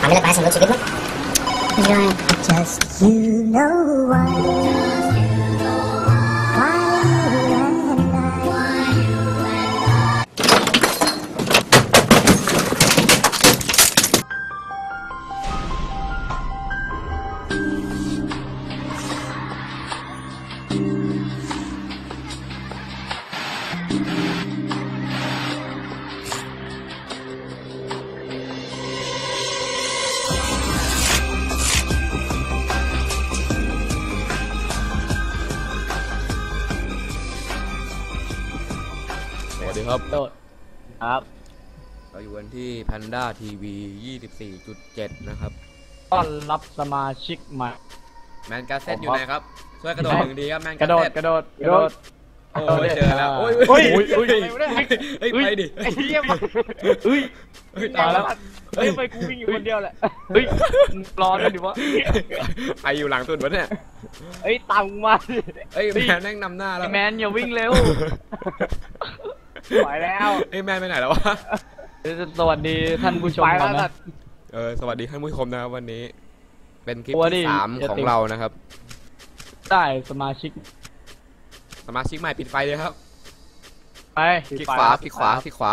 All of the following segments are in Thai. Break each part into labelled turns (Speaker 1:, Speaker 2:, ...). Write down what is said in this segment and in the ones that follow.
Speaker 1: ทำให้เราไปสำรวจชีวิตมั้ง
Speaker 2: Just you know why.
Speaker 3: ครับ
Speaker 4: โดดครับ
Speaker 3: เราอยู่กันที่ Panda TV 24.7 นะครับ
Speaker 4: ต้อนรับสมาชิกใหม่
Speaker 3: แมนกาเซ็ตอยู่ไหนครับ ช่วยกระโดดหนึ่งดีครับแมน
Speaker 4: ก
Speaker 3: กา
Speaker 4: ระโดด
Speaker 3: เซ็ต
Speaker 4: กระโดด กระโดด
Speaker 3: โอ้ยเจอแล้วโอ้ย
Speaker 4: เฮ้ย
Speaker 3: เฮ้ย
Speaker 4: เฮ้ย
Speaker 3: เฮ้ย
Speaker 4: อะไรวะเนี่ย
Speaker 3: เฮ้ยไปดิ
Speaker 4: ไอ้เหี้ยมาเฮ้ย
Speaker 3: เฮ้ย
Speaker 4: ตายแล้ว
Speaker 3: เฮ้
Speaker 4: เฮ้
Speaker 3: ย
Speaker 4: ยไปกูวิ่งอยู่คนเดียวแหละเฮ้ยรอด้วยดิวะ
Speaker 3: ไปอยู่หลังสุดวะเนี่ย
Speaker 4: เฮ้ยตามกูมาดิ
Speaker 3: เอ้ยแมนแม่งนำหน้าแล้
Speaker 4: ไอ้
Speaker 3: ว
Speaker 4: แมนอย่าวิ่งเร็ว ไหวแล้ว
Speaker 3: เอ้ยแมนไปไหนแล้ววะ
Speaker 4: เดี๋ยวจะสวัสดีท่านผู้ชมก่อนนะ
Speaker 3: เออสวัสดีท่านผู้ชมนะครับวันนี้ เป็นคลิป
Speaker 4: กลัวดิ
Speaker 3: ที่สาม
Speaker 4: อย่า
Speaker 3: ของ
Speaker 4: ติด
Speaker 3: เรานะครับ
Speaker 4: ได้สมาชิก
Speaker 3: สมาชิกใหม่ปิดไฟเลยครับ
Speaker 4: ไป
Speaker 3: คลิกขวาคลิกขวาคลิกขวา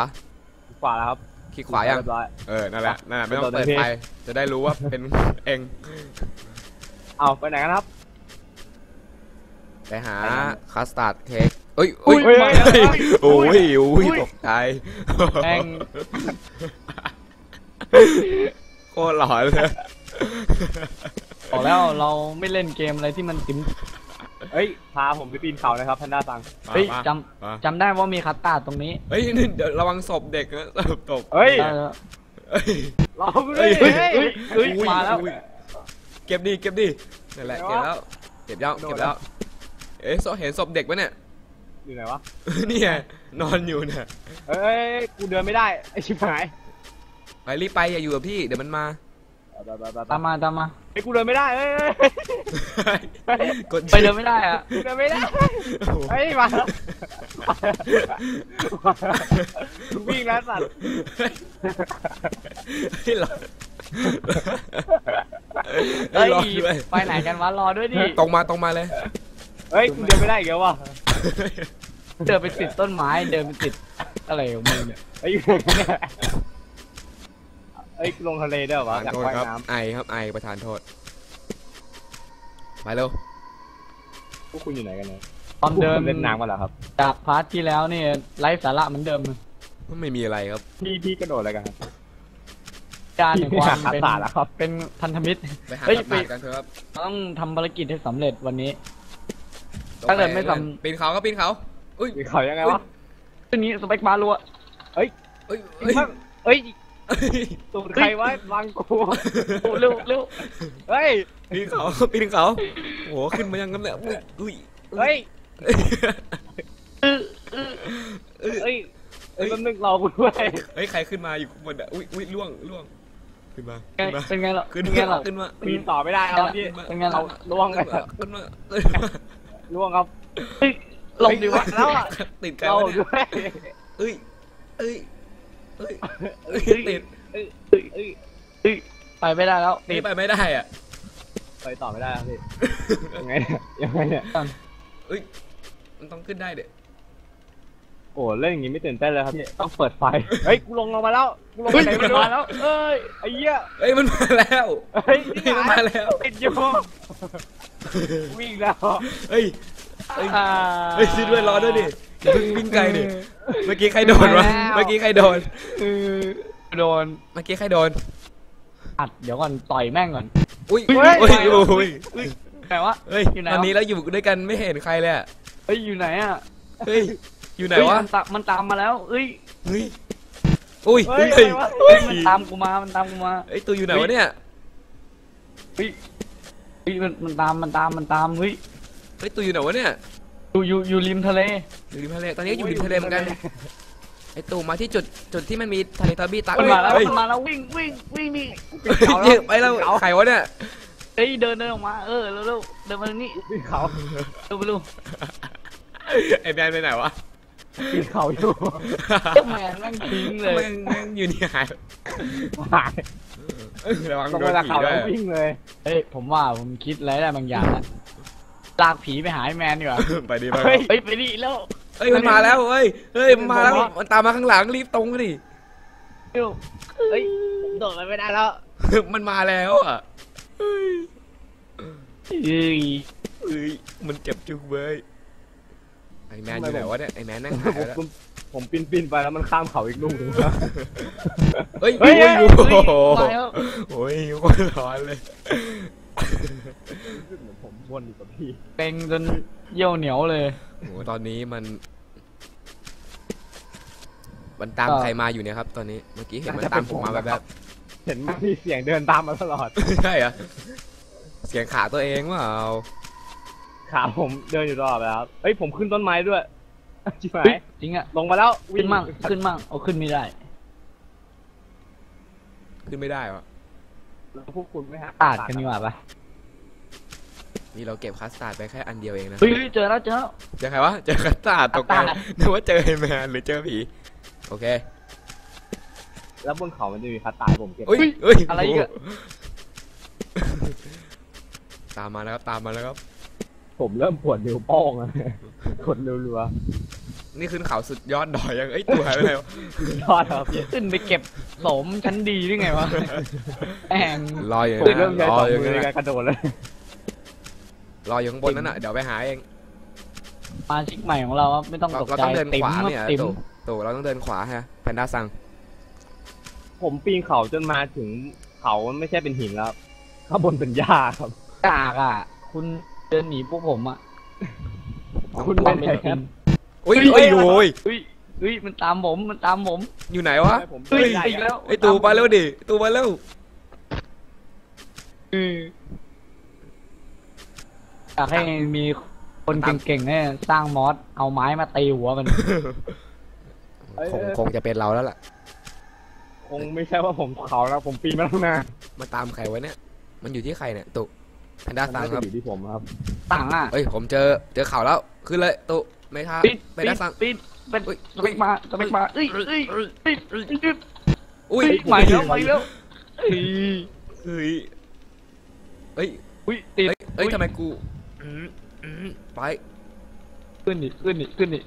Speaker 4: ขวาแล้วครับ
Speaker 3: คลิกขวายัง
Speaker 4: เรีบร้อย
Speaker 3: เออนั่นแหละนั่นแหละไม่ต้อง
Speaker 4: กด
Speaker 3: เปิด
Speaker 4: เลยพี่
Speaker 3: ไฟจะได้รู้ว่าเป็นเอง
Speaker 4: เอาไปไหนกันครับ
Speaker 3: ไปหาคัสตาร์ดเค้ก เอ้ยเอ้ย
Speaker 4: เฮ้ย
Speaker 3: เฮ้ย
Speaker 4: เฮ้ย
Speaker 3: โอ้ยโอ้ย
Speaker 4: อุ้ย
Speaker 3: ตกใจ
Speaker 4: แม่ง
Speaker 3: โคตรหลอนเลย
Speaker 4: บอกแล้วเราไม่เล่นเกมอะไรที่มันติ๋มเฮ้ยพาผมไปปีนเขานะครับพันด้าตังเฮ้ย
Speaker 3: มา
Speaker 4: จ
Speaker 3: มาำ
Speaker 4: จำได้ว่ามีคัตตาร์ดตรงนี้
Speaker 3: เฮ้ยนี่เดี๋ยวระวังศพเด็กนะศพตก
Speaker 4: เฮ้ย
Speaker 3: เฮ้ย
Speaker 4: เราด้วยเฮ้ยเฮ้ยเฮ้ย
Speaker 3: อุ้ย
Speaker 4: มาแล้ว
Speaker 3: อุ้ยเก็บดิเก็บดินั่นแหละ
Speaker 4: ไหน
Speaker 3: เก็บ
Speaker 4: วะ
Speaker 3: แล้ว เก็บแล้ว
Speaker 4: โดด
Speaker 3: เก็บแล้ว เอ๊ะเห็นศพเด็กปะเนี่ย
Speaker 4: อยู่ไหนวะ
Speaker 3: นี่ไงนอนอยู่เนี่ย
Speaker 4: เฮ้ย กูเดินไม่ได้ ไอชิบหาย
Speaker 3: ไปรีบไปอย่าอยู่กับพี่เดี๋ยวมันมา
Speaker 4: ตามมาตามมาไอกูเดินไม่ได้เฮ้ย
Speaker 3: กด
Speaker 4: ไปเดินไม่ได้อะเดินไม่ได้เฮ้ยมาวิ่งแล้วสัตว์
Speaker 3: ให้หลอน
Speaker 4: เฮ้ย
Speaker 3: รอด้วย
Speaker 4: ไปไหนกันวะรอด้วยดิ
Speaker 3: ตรงมาตรงมาเลย
Speaker 4: เฮ้ยกูเดินไม่ได้อีกแล้ววะ เดินไปติดต้นไม้ เดินไปติดอะไรของมึงเนี่ยเฮ้ยเนี่ยเฮ้ยลงทะเลได้เหรอ
Speaker 3: ป
Speaker 4: วะ
Speaker 3: ระ
Speaker 4: อยาก
Speaker 3: ธานโทษ
Speaker 4: ว่าย
Speaker 3: ครับ
Speaker 4: น้
Speaker 3: ไอครับไอประธานโทษไปเร็วำ
Speaker 4: พวกคุณอยู่ไหนกันเนี่ยตอนเดินเล่นน้ำกันเหรอครับจากพาร์ทที่แล้วนี่ไร้สาระเหมือนเดิม
Speaker 3: ไม่มีอะไรครับ
Speaker 4: พี่พี่กระโดดอะไรกันการแห่งความเป็นเป็นพันธมิตร
Speaker 3: ไปหา
Speaker 4: เฮ้ย
Speaker 3: สัตว์
Speaker 4: ไป
Speaker 3: ป่ากันเถอะครับ
Speaker 4: เราต้องทำภารกิจให้สำเร็จวันนี้ ถ้าเกิดไม่ทำ
Speaker 3: ปีนเขาก็ปีนเขา อุ้ย
Speaker 4: เขายังไงวะตัวนี้สเปคบาร์รัวเฮ้ย
Speaker 3: เอ้ยเอ้ย
Speaker 4: เฮ้ยตูดใครวะวางกูเร็วเร็วเฮ้ย
Speaker 3: ปีนเขาปีนเขาโอ้โหขึ้นมายังกันเนี่ยอุ้ยอุ้ย
Speaker 4: เฮ้ยเฮ้ยเฮ้ยแป๊บนึงรอกูด้วย
Speaker 3: เฮ้ยใครขึ้นมาอยู่ข้างบนอะอุ้ยอุ้ยล่วงล่วงขึ้นมา
Speaker 4: ไง
Speaker 3: ขึ้นมา
Speaker 4: เป็นไงล่ะ
Speaker 3: ขึ้น
Speaker 4: เป็นไง
Speaker 3: มา
Speaker 4: ล่ะ
Speaker 3: ขึ้นมา
Speaker 4: ปีนต่อไม่ได้ครับพี่
Speaker 3: ขึ้มา
Speaker 4: เป็นไงล่ะล่วง
Speaker 3: ขึ้นมาขึ้นมาขึ้นมา
Speaker 4: ล่วงครับ เฮ้ยลงดิวะแล้วอะ
Speaker 3: ติดกัน
Speaker 4: เรา
Speaker 3: วะเนี่ย
Speaker 4: ด้วย
Speaker 3: เอ้ยเอ้ยเอ้ยเอ้ยติด
Speaker 4: เอ้ยเอ้ยเอ้ยเอ้ยไปไม่ได้แล้วติ
Speaker 3: นี่
Speaker 4: ด
Speaker 3: ไปไม่ได้อะ
Speaker 4: ไปต่อไม่ได้แล้วพี่ยังไงเนี่ยยังไงเนี่ย
Speaker 3: เอ้ยมันต้องขึ้นได้เด็
Speaker 4: โอ้เล่นอย่างงี้ไม่ตื่นเต้นเลยครับพี่ต้องเปิดไฟเฮ้ยกูลงลงมาแล้วกูลงไปไหนไม่รู้แล้วเอ้ยไอ้เหี้ย
Speaker 3: เอ้ยมันมาแล้ว
Speaker 4: เฮ้ย
Speaker 3: เฮ้ยมันมาแล้ว
Speaker 4: ติดอยู่วิ่งแล้ว
Speaker 3: เฮ้ย เฮ้ย
Speaker 4: อ่า
Speaker 3: เฮ้ยช่วยด้วยรอด้วยดิอย่าเพิ่งวิ่งไกลดิเมื่อกี้ใครโดนวะ
Speaker 4: ไปแล้ว
Speaker 3: เมื่อกี้ใครโดน
Speaker 4: เออโดน
Speaker 3: เมื่อกี้ใครโดน
Speaker 4: อัดเดี๋ยวก่อนต่อยแม่งก่อน
Speaker 3: อุ้ย
Speaker 4: เฮ้
Speaker 3: อุ้
Speaker 4: ย
Speaker 3: ยโอ้ย
Speaker 4: ไหนวะ
Speaker 3: เฮ้ย
Speaker 4: อยู่ไหน
Speaker 3: ตอน
Speaker 4: วะ
Speaker 3: นี้เราอยู่ด้วยกันไม่เห็นใครเลยอะ
Speaker 4: เฮ้ยอยู่ไหนอะ
Speaker 3: เฮ้ยอยู่ไหน
Speaker 4: เฮ้ยวะมันตามมันตามมาแล้วเอ้ย
Speaker 3: เฮ้ยอุ้ย
Speaker 4: เฮ้
Speaker 3: เฮ้
Speaker 4: ย
Speaker 3: ย
Speaker 4: เฮ้ยมันตามกูมามันตามกูมา
Speaker 3: เฮ้ยตัวอยู่ไหนวะเนี่ย
Speaker 4: เฮ้ยเฮ้ยมันมันตามมันตามมันตามเฮ้ย
Speaker 3: เฮ้ยตัวอยู่ไหนวะเนี่ย
Speaker 4: อยู่อยู่อยู่ริมทะเล
Speaker 3: อยู่ริมทะเลตอนนี้ก็อยู่ริมทะเลเหมือนกันไอตู่มาที่จุดจุดที่มันมีทะเลทาบี้ตัก
Speaker 4: มันมาแล้ว
Speaker 3: เฮ้ย
Speaker 4: มันมาแล้ววิ่งวิ่งวิ่งนี่
Speaker 3: เฮ้ยไปแล้วใครวะเนี่ย
Speaker 4: เฮ้ยเดินเดินออกมาเออเร็วเร็วเดินมาทางนี้เขาเร็วไปเร็ว
Speaker 3: ไอแมนไปไหนวะ
Speaker 4: ปีนเขาอยู่เจ้าแมนแม่งทิ้งเลย
Speaker 3: แม่งแม่งอยู่นี่หาย
Speaker 4: หาย
Speaker 3: เอ้ยระวัง
Speaker 4: ลง
Speaker 3: โด
Speaker 4: มานจาก
Speaker 3: ผี
Speaker 4: เขา
Speaker 3: ด้ว
Speaker 4: แล้
Speaker 3: ยว
Speaker 4: วิ่งเลย
Speaker 5: เฮ้ยผมว่าผมคิดอะไรได้บางอย่างแล้ว ลากผีไปหาไอ้แมนดีกว่า
Speaker 3: ไปดีไป
Speaker 4: เฮ้ย
Speaker 5: เฮ้ยไปดิแล้ว
Speaker 3: เฮ้ยมันมาแล้วเฮ้ยเฮ้ยมันมาแล้วมันตามมาข้างหลังรีบตรงดิ
Speaker 5: เร็ว
Speaker 4: เฮ้ยผมโดดไปไม่ได้แล้ว
Speaker 3: มันมาแล้วอะเฮ้ย
Speaker 5: เฮ้ย
Speaker 3: เฮ้ยมันเจ็บจุกเว้ยไอแมนอยู่ไหนวะเนี่ยไอแมนนั่งหายไปแล้ว
Speaker 4: ผมผมปีนปีนไปแล้วมันข้ามเขาอีกลูกหนึง
Speaker 3: เฮ้ย
Speaker 4: เฮ้ย
Speaker 3: โอ้ย
Speaker 4: เฮ้ย
Speaker 3: โอ้โห
Speaker 5: มาแล้ว
Speaker 3: โอ้ยโคนร้อนเลย
Speaker 4: วนอยู่กับพี่
Speaker 5: เป็นจนเยี่ยวเหนียวเลย
Speaker 3: โอ้โหตอนนี้มัน มันตาม
Speaker 5: ก็
Speaker 3: ใครมาอยู่เนี่ยครับ ตอนนี้เมื่อกี้เห็นมันตามผมมาแบบ
Speaker 4: เห็นมันมีเสียงเดินตามมาตลอด
Speaker 3: ๆ ใช่เหรอเสียงขาตัวเองว่าเอา
Speaker 4: ขาผมเดินอยู่ตลอดเลยครับเฮ้ยผมขึ้นต้นไม้ด้วยจิ๋วไห
Speaker 5: เฮ้ยจริงอะ
Speaker 4: ลงมาแล้ว
Speaker 5: ขึ้นมั่งขึ้นมั่งเอาขึ้นไม่ได้
Speaker 3: ขึ้นไม่ได้วะ
Speaker 4: แล้วพวกคุณไม่หา
Speaker 5: ตาดกันดีกว่าปะ
Speaker 3: นี่เราเก็บคัสตาร์ดไปแค่อันเดียวเองนะ
Speaker 5: เฮ้ยเฮ้ยเจอแล้วเจอแล้ว
Speaker 3: เจอใครวะ เจอคัสตาร์ดตกใจ
Speaker 5: คัสตาร์ด
Speaker 3: นึกว่าเจอไอแมนหรือเจอผี โอเค
Speaker 4: แล้วบนเขามันจะมีคาตายผมเก็บ
Speaker 3: เฮ้ยเฮ้ย
Speaker 5: อะไรอีกอะ
Speaker 3: ตามมาแล้วครับตามมาแล้วครับ
Speaker 4: ผมเริ่มปวดนิ้วโป้งอะ กดรัว
Speaker 3: นี่ขึ้นเขาสุดยอดดอยยังเอ้ยตัวหายไปไหนวะ
Speaker 4: ๆยอดครับพี่
Speaker 5: ขึ้นไปเก็บสมชั้นดีได้ไงวะแอง
Speaker 3: รออยู่
Speaker 4: ผม
Speaker 3: นะ
Speaker 4: เริ่มใช้
Speaker 3: รอ
Speaker 4: สอง
Speaker 3: อยู่
Speaker 4: มือใน
Speaker 3: นะ
Speaker 4: การกระโดดเลย
Speaker 3: รออยู่ข้างบนนั่นน่ะเดี๋ยวไปหาเอง
Speaker 5: มาชิกใหม่ของเราครับไม่ต้อง
Speaker 3: เรา
Speaker 5: ตก
Speaker 3: เรา
Speaker 5: ใจ
Speaker 3: ต้องเดิน
Speaker 5: ติ๋ม
Speaker 3: ขวา
Speaker 5: ครับ
Speaker 3: เนี่ย
Speaker 5: ติ๋ม
Speaker 3: ตู่ตู่เราต้องเดินขวาฮะแพนด้าสั่ง
Speaker 4: ผมปีนเขาจนมาถึงเขามันไม่ใช่เป็นหินแล้วข้างบนเป็นหญ้าครับ
Speaker 5: กากอะ คุณเดินหนีพวกผมอะ
Speaker 4: คุณ
Speaker 5: ต้
Speaker 4: เป็
Speaker 5: อนง
Speaker 4: ไง
Speaker 5: เป็น
Speaker 4: ครับ
Speaker 3: อุ้ย
Speaker 5: เฮ้
Speaker 3: โอ้
Speaker 5: ย
Speaker 3: ยโอ้ย
Speaker 5: เฮ้ยเฮ้ยมันตามผมมันตามผม
Speaker 3: อยู่ไหนวะ
Speaker 4: ผม
Speaker 5: เฮ้ย
Speaker 4: ใหญ่
Speaker 5: อีกแล้ว
Speaker 3: ไอตู่ไปเร็วดิตู่ไปเร็ว
Speaker 5: อ ยากให้มีคนเก่งๆเนี่ยสร้างมอสเอาไม้มาตีหัวมัน
Speaker 3: คงคงจะเป็นเราแล้วล่ะ
Speaker 4: คงไม่ใช่ว่าผมเขาแล้วผมปีนมาตั้งนาน
Speaker 3: มาตามใครวะเนี่ย มันอยู่ที่ใครเนี่ยตู่แพนด้า
Speaker 4: มัน
Speaker 3: สั่ง
Speaker 4: น่า
Speaker 3: ค
Speaker 4: จะ
Speaker 3: รับ
Speaker 4: อยู่ที่ผมครับ
Speaker 5: ต่างอะ
Speaker 3: เอ้ยผมเจอเจอเขาแล้วขึ้นเลยตู่ไม่ท้า
Speaker 5: ปิด
Speaker 3: แพนด้าสั่ง
Speaker 5: ปิดเป็น
Speaker 3: อุ๊ย
Speaker 5: สเปกมาสเปกมาเอ้ยเอ้ยเอ้ยเอ้ยเอ้ยเอ้ย
Speaker 3: อุ้ย
Speaker 5: ใหม่แล้วใหม่แล้วเอ้ย
Speaker 3: เฮ้ยเอ้ย
Speaker 5: อุ้ยติด
Speaker 3: เอ้ยเอ้ยทำไมกู อืมอืมไป
Speaker 5: ขึ้นดิขึ้นดิขึ้นดิ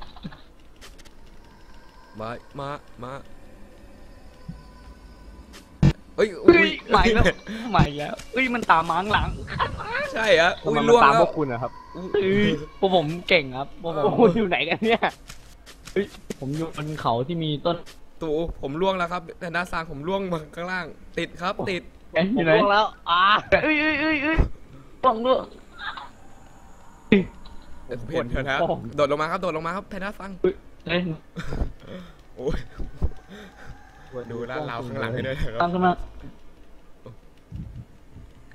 Speaker 3: มา มา มาเอ้ย
Speaker 5: เฮ้
Speaker 3: อุ้
Speaker 5: ย
Speaker 3: ย
Speaker 5: ใหม่แล้วใหม่แล้วเอ้ยมันตามมาข้างหลัง
Speaker 3: ใช่เหรอะ
Speaker 4: ทำ
Speaker 3: อุ้
Speaker 4: ไม
Speaker 3: ย
Speaker 4: มัน
Speaker 3: ล่วง
Speaker 4: ตาม
Speaker 3: แล้
Speaker 4: พ
Speaker 3: ว
Speaker 4: วกคุณนะครับ
Speaker 5: เอ้ยพวกผมเก่งครับพวกผ
Speaker 4: โอ้
Speaker 5: ม
Speaker 4: โหอยู่ไหนกันเนี่ย
Speaker 5: ผมอยู่บนเขาที่มีต้น
Speaker 3: ตู่ผมล่วงแล้วครับ แต่หน้าซางผมล่วงมาข้างล่าง ติดครับ ติด
Speaker 5: เอ๊ะ
Speaker 4: ผ
Speaker 5: อ
Speaker 4: ม
Speaker 5: ยู่ไหน
Speaker 4: ล่วงแล้ว อ่า
Speaker 5: เอ้ยเอ้ยเอ้ยเอ้ยล่วงด้วย
Speaker 3: ผมเห็นเธอแล้วโดดลงมาครับโดดลงมาครับแพนด้าฟัง
Speaker 5: เอ้ย
Speaker 3: โอ้ยดูลาดเราข้างหลังให้ด้วยนะค
Speaker 5: ตา
Speaker 3: รับ
Speaker 5: มขึ้นมา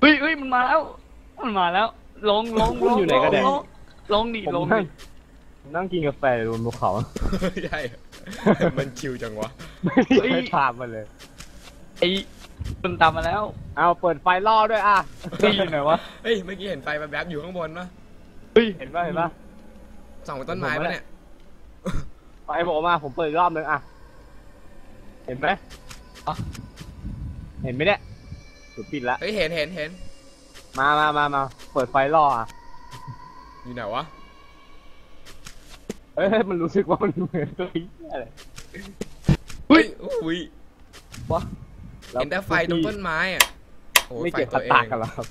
Speaker 5: เฮ้ยเฮ้ยมันมาแล้ว มันมาแล้ว ลงลงลงลงลงลงดิ
Speaker 4: ผม
Speaker 5: ลง
Speaker 4: นั่
Speaker 5: ดิ
Speaker 4: งผมนั่งกินกาแฟอยู่บนภูเขา
Speaker 3: ใช่มันชิวจังวะ
Speaker 4: ไม่มีใครพามาเลย
Speaker 5: ไอ้มันตามมาแล้ว
Speaker 4: เอาเปิดไฟล่อด้วยอะ
Speaker 5: ตีอยู่ไหนวะ
Speaker 3: เฮ้ยเมื่อกี้เห็นไฟแวบๆอยู่ข้างบนปะ
Speaker 5: เฮ้ย
Speaker 4: เห็นป่ะเห็นป่ะ
Speaker 3: ส่องบนต้นไม้ปะเนี่ย
Speaker 4: ไฟผมมาผมเปิดอีกรอบนึงอะ เห็นไหมเห็นไหมเนี่ยสุดปิดละ
Speaker 3: เฮ้ยเห็นเห็นเห็น
Speaker 4: มามามามาเปิดไฟล่ออะ
Speaker 3: อยู่ไหนวะ
Speaker 4: เฮ้ยเฮ้ยมันรู้สึกว่ามันเหมือนตัวเหี้ยเลย
Speaker 3: เฮ้ยอุ้ย
Speaker 4: แล้ว
Speaker 3: เห็นแต่ไฟตรงต้นไม้อะโอ้ย
Speaker 4: ไม่
Speaker 3: ไฟ
Speaker 4: เก็บ
Speaker 3: ตั
Speaker 4: พั
Speaker 3: ว
Speaker 4: ต
Speaker 3: เอ
Speaker 4: ตาง กันหรอครับ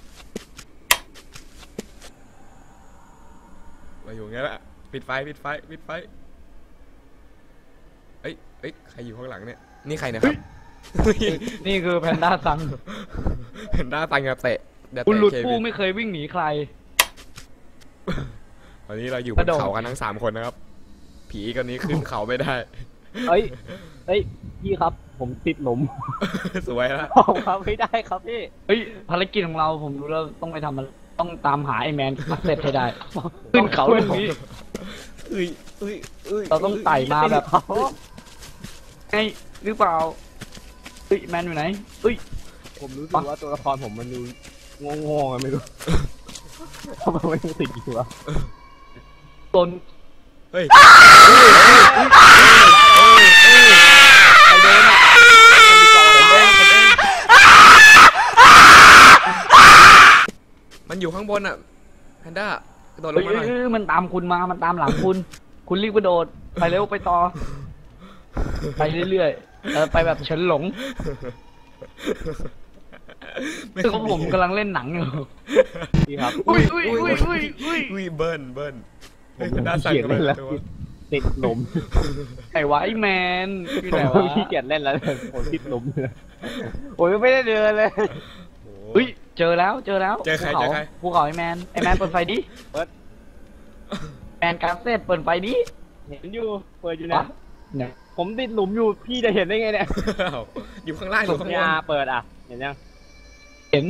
Speaker 3: เราอยู่งั้นแหละปิดไฟปิดไฟปิดไฟเอ้ยเอ้ยใครอยู่ข้างหลังเนี่ยนี่ใครนะครับ
Speaker 5: นี่คือแพนด้าซัง
Speaker 3: เห็นหน้าตังกับเตะเดี๋ยว
Speaker 5: คุณ
Speaker 3: เตะ
Speaker 5: หลุด
Speaker 3: เค
Speaker 5: ปู
Speaker 3: วิน
Speaker 5: ไม่เคยวิ่งหนีใคร
Speaker 3: ตอนนี้เราอยู่บ
Speaker 5: กระ
Speaker 3: น
Speaker 5: โดด
Speaker 3: เขากันทั้งสามคนนะครับ ผีคนนี้ขึ้นเขาไม่ได้
Speaker 4: เฮ้ยเฮ้ยพี่ครับ ผมติดหลุม
Speaker 3: สวยแล้ว
Speaker 4: ผมครับไม่ได้ครับพี่
Speaker 5: เฮ้ยภารกิจของเราผมรู้แล้วต้องไปทำมัน ต้องตามหาไอ้แมนพักเสร็จให้ได้ขึ้นเขาเรื่องนี้
Speaker 3: เอ้ยเอ้ยเอ้ย
Speaker 5: เราต้องไต่มาแบบ
Speaker 4: เขา
Speaker 5: ไงหรือเปล่าเฮ้ยแมนอยู่ไหนเฮ้ย
Speaker 4: ผมรู้สึกว่าตัวละครผมมันดูงงๆอะไม่รู้ทำไมมันยังติดอยู่วะ
Speaker 5: ตน
Speaker 3: เฮ้ย
Speaker 5: ใครโดนอะ
Speaker 3: ผมเองผมเอง อยู่ข้างบนอะแพนด้ากระโดดล
Speaker 5: เฮ้
Speaker 3: ง
Speaker 5: ย
Speaker 3: มาหน่อย
Speaker 5: เอ้ยมันตามคุณมา มันตามหลังคุณ คุณรีบกระโดด ไปเร็วไปต่อ ไปเรื่อยๆเออไปแบบเฉินหลงคือผมกำลังเล่นหนังอยู่
Speaker 4: พี่ครับ
Speaker 5: อุ้ยอุ้ยอุ้ยอุ้ยอุ้ย
Speaker 3: อุ้ยเบิ้ลเบิ้ล
Speaker 4: ผม
Speaker 3: เฮ้ยแพนด้าสั่ง
Speaker 4: เขียน
Speaker 3: กัน
Speaker 4: เล่น
Speaker 3: เล
Speaker 4: แล้ว
Speaker 3: ย
Speaker 4: ติดหลุม
Speaker 5: ไอ้วะไอ้แมนอยู่ไหนวะ
Speaker 4: พี่เกียจเล่นแล้วผมติดหลุมเลยโอ้ยไม่ได้เดินเลย
Speaker 5: เฮ้ยเจอแล้วเจอแล้ว
Speaker 3: เจอใคร
Speaker 5: ภู
Speaker 3: เจ
Speaker 5: ขา
Speaker 3: อใคร
Speaker 5: ภูเขาไอ้แมนไอ้แมนเปิดไฟดิ
Speaker 4: เปิด
Speaker 5: แมนการเซตเปิดไฟดิ
Speaker 4: เห็นอยู่เปิดอยู่
Speaker 5: วะ
Speaker 4: นะ
Speaker 5: เนี่ย
Speaker 4: ผมติดหลุมอยู่พี่จะเห็นได้ไงเนี่ย
Speaker 3: อ้าวอยู่ข้างล่างหรือข้างบ
Speaker 4: เนี่ย
Speaker 3: น
Speaker 4: เปิดอะเห็นยัง
Speaker 5: เห็น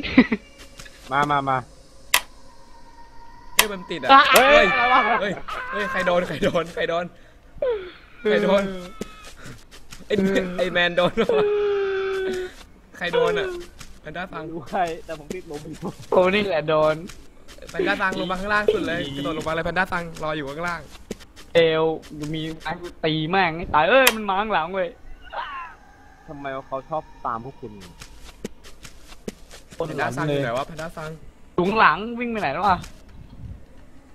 Speaker 4: มามามา
Speaker 3: เฮ้ยมันติดอะ
Speaker 4: เฮ้
Speaker 3: เฮ้
Speaker 4: ย
Speaker 3: ย
Speaker 4: อะไรวะ
Speaker 3: เฮ้ยเฮ้ยใครโดนใครโดนใครโดนใครโดนไอ้ไอ้แมนโดนวะใครโดนอะ แพนด้าฟัง
Speaker 4: ดูใครแต่ผมติดหลุมอยู่
Speaker 5: โอ้นี่แหละโดน
Speaker 3: แพนด้าฟังลงมาข้างล่างสุดเลยกระโดดลงมาเลยแพนด้าฟังรออยู่ข้างล่าง
Speaker 5: เอวมีไอ้ตีแม่งให้ตายเอ้ยมันมาข้างหลังเว้ย
Speaker 4: ทำไมเขาชอบตามพวกคุณ
Speaker 5: คน
Speaker 3: แพน
Speaker 5: หลั
Speaker 3: ด้างฟังอ
Speaker 5: เล
Speaker 3: ยู่
Speaker 5: ย
Speaker 3: ไหนวะแพนด้าฟัง
Speaker 5: ถุงหลังวิ่งไปไหนแล้ววะ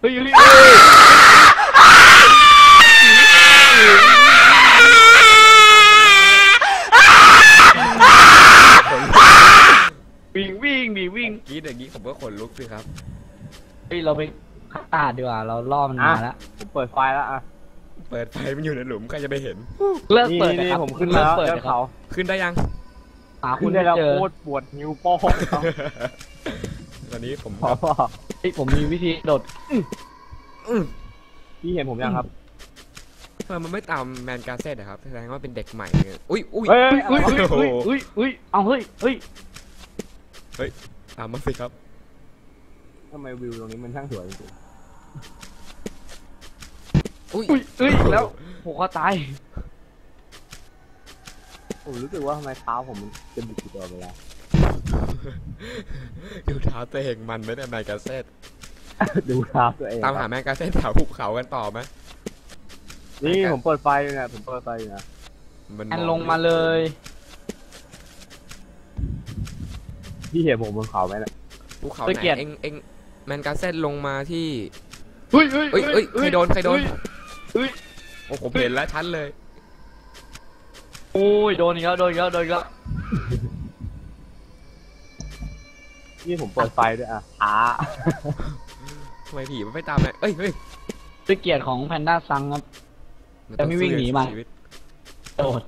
Speaker 5: เฮ้ยเฮ้ยวิ่งวิ่ง ดิวิ่ง
Speaker 3: กรีดอย่างนี้ผมก็ขนลุกสิครับ
Speaker 5: เฮ้ยเราไปฆ่าตาดดีกว่า เราล่อมันมาแล้ว
Speaker 4: ผมเปิดไฟแล้วอะ
Speaker 3: เปิดไฟมันอยู่ในหลุมใครจะไปเห็น
Speaker 5: เลิก
Speaker 4: นี่
Speaker 5: เปิด
Speaker 4: นี่
Speaker 5: นะครับ
Speaker 4: ผมขึ้น
Speaker 5: เลิ
Speaker 4: มากแล้ว
Speaker 5: เปิด
Speaker 4: เจ้า
Speaker 5: นะครับ
Speaker 4: เขา
Speaker 3: ขึ้นได้ยัง
Speaker 5: หาคุ
Speaker 4: ขึ้
Speaker 5: ณ
Speaker 4: น
Speaker 5: ไม่
Speaker 4: ได้แล้ว
Speaker 5: เจอ
Speaker 4: โคตรปวดนิ้วโป้ง
Speaker 3: ตอนนี้ผม
Speaker 4: ขอบอก
Speaker 5: เฮ้ยผมมีวิธีโดด
Speaker 4: พี่เห็นผมยังครับ
Speaker 3: เออมันไม่ตามแมนการ์เซ่อะครับแสดงว่าเป็นเด็กใหม่เนี่ยอุ้ยอุ้ย
Speaker 4: เฮ้ย
Speaker 5: อุ้ย
Speaker 4: เฮ้ย
Speaker 5: อุ้ยอุ้ยอุ้ยอุ้ยเอาเฮ้ยเฮ้ย
Speaker 3: ตามมาสิครับ
Speaker 4: ทำไมวิวตรงนี้มันช่างสวยจริง
Speaker 3: อุ้ย
Speaker 5: อุ้ยอุ้ยแล้วผูกคอตาย
Speaker 4: ๆผมรู้สึกว่าทำไมเท้าผมมันจะบิดอยู่ตลอดเวลา
Speaker 3: ดูเท้าตัวเองมันไม่ได้แมนการ์เซ่
Speaker 4: ดูเท้าตัวเอง
Speaker 3: ตามหาแมนการ์เซ่แถวภูเขากันต่อไหม
Speaker 4: นี่ผมเปิดไฟอยู่นะผมเปิดไฟอยู่นะ
Speaker 3: มัน
Speaker 5: แอนลงมาเลย
Speaker 4: พี่เห็นผมบนเขาไหมเนี่ย
Speaker 3: ภูเขา
Speaker 5: ไป
Speaker 3: ไหน
Speaker 5: เกลียด
Speaker 3: เอ็งเอ็งแมนการ์เซ่ลงมาที่
Speaker 5: เฮ้ยเฮ้ย
Speaker 3: เอ้ยเอ้ยใครโดนใครโดน
Speaker 5: เฮ้ย
Speaker 3: โอ้ผมเห็นแล้วชัดเลย
Speaker 5: โอ้ยโดนอีกแล้วโดนอีกแล้วโดนอีกแล้ว
Speaker 4: นี่ผมเปิดไฟด้วยอะช้า
Speaker 3: ทำไมผีมันไม่ตามเลยเอ้ยเฮ้ย
Speaker 5: ด้วยเกียรติของแพนด้าซังครับ
Speaker 3: น
Speaker 5: แต่ไม่วิ่งหนีมา
Speaker 3: ชีวิต
Speaker 5: โดด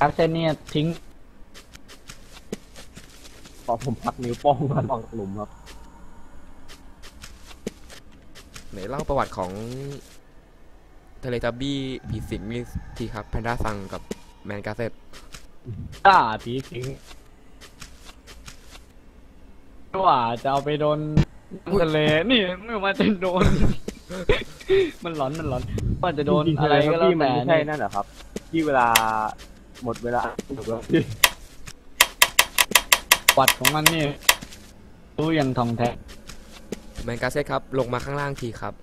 Speaker 5: การเซนเนี่ยทิ้ง
Speaker 4: พอผมพักนิ้วโป้งมาลองหลุมครับ
Speaker 3: ไหนเล่าประวัติของทะเลทับบี้ผีสิงนี่ทีครับแพนด้าฟังกับแมนการ์เซ่
Speaker 5: ก้าผีทิ้งว่าจะเอาไปโดนทะเลนี่ไม่ว่าจะโดน มันหลอนมันหลอนว่าจะโดน
Speaker 4: จริงๆ
Speaker 5: อะไรก็แล้ว
Speaker 4: พี่มัน
Speaker 5: แต่
Speaker 4: ไม่ใช่นั่นเหรอครับ ที่เวลา หมดเวลาถูกแล้วพี่
Speaker 5: วัดของมันนี่รู้อย่างทองแท้
Speaker 3: แมนการ์เซ่ครับ ลงมาข้างล่างทีครับ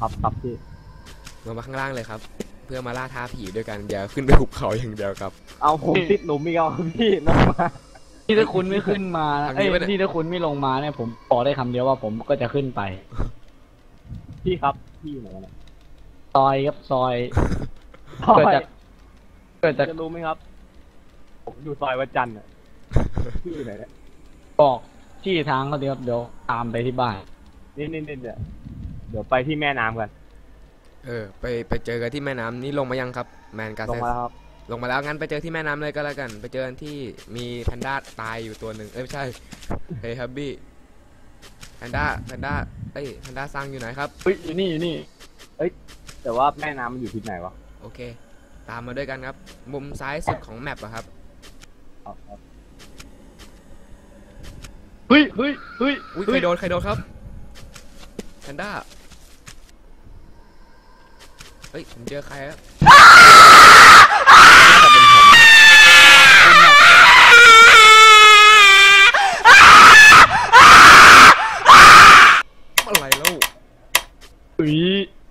Speaker 4: ครับครับพี่
Speaker 3: ลงมาข้างล่างเลยครับ เพื่อมาล่าท้าผีด้วยกันอย่าขึ้นไปหุบเขาอย่างเดียวครับ
Speaker 4: เอาผมติดหลุมอีกแล้วพี่ลงมา
Speaker 5: ที่ถ้าคุณไม่ขึ้นมานะ
Speaker 3: ทางนี้
Speaker 5: เอ้ย
Speaker 3: ปะเนี่ย
Speaker 5: ที่ถ้าคุณไม่ลงมาเนี่ยผมบอกได้คำเดียวว่าผมก็จะขึ้นไป
Speaker 4: พี่ครับพี่อยู่ไหนกันเนี่ย
Speaker 5: ซอยครับซอย เกิดจากเกิดจาก
Speaker 4: จะรู้ไหมครับ ผมอยู่ซอยวัดจันทร์อะพี่อยู่ไหนเนี่ย
Speaker 5: บอกที่ทางเขาเดียวเดี๋ยวตามไปที่บ้าน
Speaker 4: นี่นี่นี่เนี่ยเดี๋ยวไปที่แม่น้ำกัน
Speaker 3: เออไปไปเจอกันที่แม่น้ำนี่ลงมายังครับแมนการ์
Speaker 4: ลง
Speaker 3: เซ่
Speaker 4: มาแล้วครับ
Speaker 3: ลงมาแล้วงั้นไปเจอที่แม่น้ำเลยก็แล้วกัน ไปเจอกันที่มีแพนด้าตายอยู่ตัวหนึ่งเอ้ยไม่ใช่เฮ้ยฮับบี้แพนด้าแพนด้าเอ้ยแพนด้าสร้างอยู่ไหนครับ
Speaker 5: เฮ้ยอยู่นี่อยู่นี่
Speaker 4: แต่ว่าแม่น้ำมันอยู่ทิศไหนวะ
Speaker 3: โอเค ตามมาด้วยกันครับ มุมซ้ายสุดของแมปอะครับ
Speaker 4: เอาครับ
Speaker 5: เฮ้ยเฮ้ยเฮ้ย
Speaker 3: อุ้ยใครโดนใครโดนครับแพนด้า เฮ้ย ผมเจอใครครับอะไรแล้ว
Speaker 5: เฮ้ย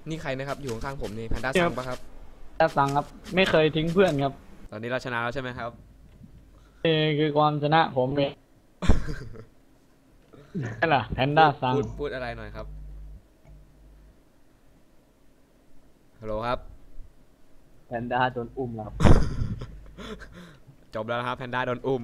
Speaker 3: นี่ใครนะครับ อยู่ข้างๆผมนี่แพนด้า
Speaker 5: ครั
Speaker 3: ซั
Speaker 5: บ
Speaker 3: งปะครับ
Speaker 5: ตาสังครับ ไม่เคยทิ้งเพื่อนครับ
Speaker 3: ตอนนี้เราชนะแล้วใช่ไหมครับ
Speaker 5: นี่คือความชนะผมเองนั่นล่ะแพนด้าซัง
Speaker 3: พูดพูดอะไรหน่อยครับ ฮัลโหลครับ
Speaker 4: แพนด้าโดนอุ้มแล้ว
Speaker 3: จบแล้วนะครับแพนด้าโดนอุ้ม